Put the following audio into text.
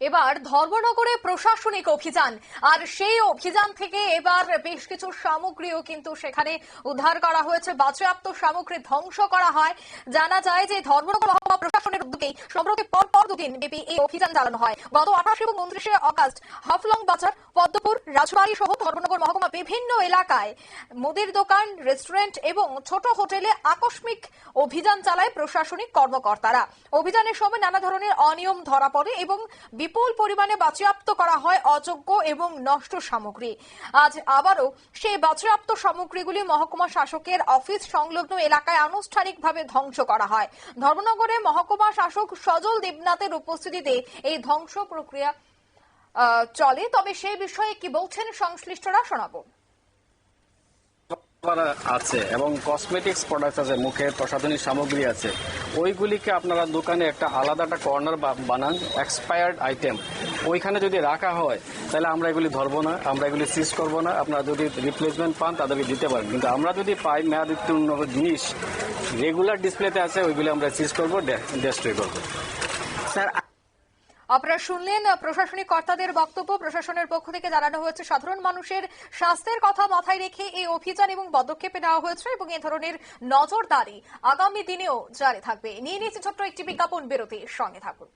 এবার ধর্মনগরে প্রশাসনিক অভিযান। আর সেই অভিযান থেকে এবার বেশ কিছু সামগ্রীও কিন্তু সেখানে উদ্ধার করা হয়েছে। বাজেয়াপ্ত সামগ্রী ধ্বংস করা হয়। জানা যায় যে ধর্মনগর প্রশাসনের উদ্যোগেই সম্প্রতি পর পর দুদিন ব্যাপী এই অভিযান চালানো হয়। গত আঠাশ এবং উনত্রিশে অগাস্ট হাফলং বাজার, পদ্মপুর, রাজবাড়ী সহ ধর্মনগর মহকুমা বিভিন্ন এলাকায় মুদির দোকান, রেস্টুরেন্ট এবং ছোট হোটেলে আকস্মিক অভিযান চালায় প্রশাসনিক কর্মকর্তারা। অভিযানের সময় নানা ধরনের অনিয়ম ধরা পড়ে এবং বিপুল পরিমাণে বাজেয়াপ্ত করা হয় অযোগ্য এবং নষ্ট সামগ্রী। আজ আবারও সেই বাজেয়াপ্ত সামগ্রীগুলি মহকুমা শাসকের অফিস সংলগ্ন এলাকায় আনুষ্ঠানিকভাবে ধ্বংস করা হয়। ধর্মনগরে মহকুমা শাসক সজল দেবনাথের উপস্থিতিতে এই ধ্বংস প্রক্রিয়া চলে। তবে সেই বিষয়ে কি বলছেন সংশ্লিষ্টরা শোনাবো। আছে এবং কসমেটিক্স প্রোডাক্ট আছে মুখের প্রসাধনী সামগ্রী আছে, ওইগুলিকে আপনারা দোকানে একটা আলাদা একটা কর্নার বানান এক্সপায়ার্ড আইটেম ওইখানে যদি রাখা হয়, তাহলে আমরা এগুলি ধরবো না, আমরা এগুলি সিজ করব না। আপনারা যদি রিপ্লেসমেন্ট পান তাদেরকে দিতে পারেন। কিন্তু আমরা যদি পাই মেয়াদ উত্তীর্ণ জিনিস রেগুলার ডিসপ্লেতে আছে, ওইগুলি আমরা সিজ করব ডেস্ট্রয় করব। স্যার আপনারা শুনলেন প্রশাসনিক কর্তাদের বক্তব্য। প্রশাসনের পক্ষ থেকে জানানো হয়েছে, সাধারণ মানুষের স্বাস্থ্যের কথা মাথায় রেখে এই অভিযান এবং পদক্ষেপে নেওয়া হয়েছে এবং এ ধরনের নজরদারি আগামী দিনেও জারি থাকবে। নিয়ে নিয়েছে ছোট্ট একটি বিজ্ঞাপন, বিরতির সঙ্গে থাকুন।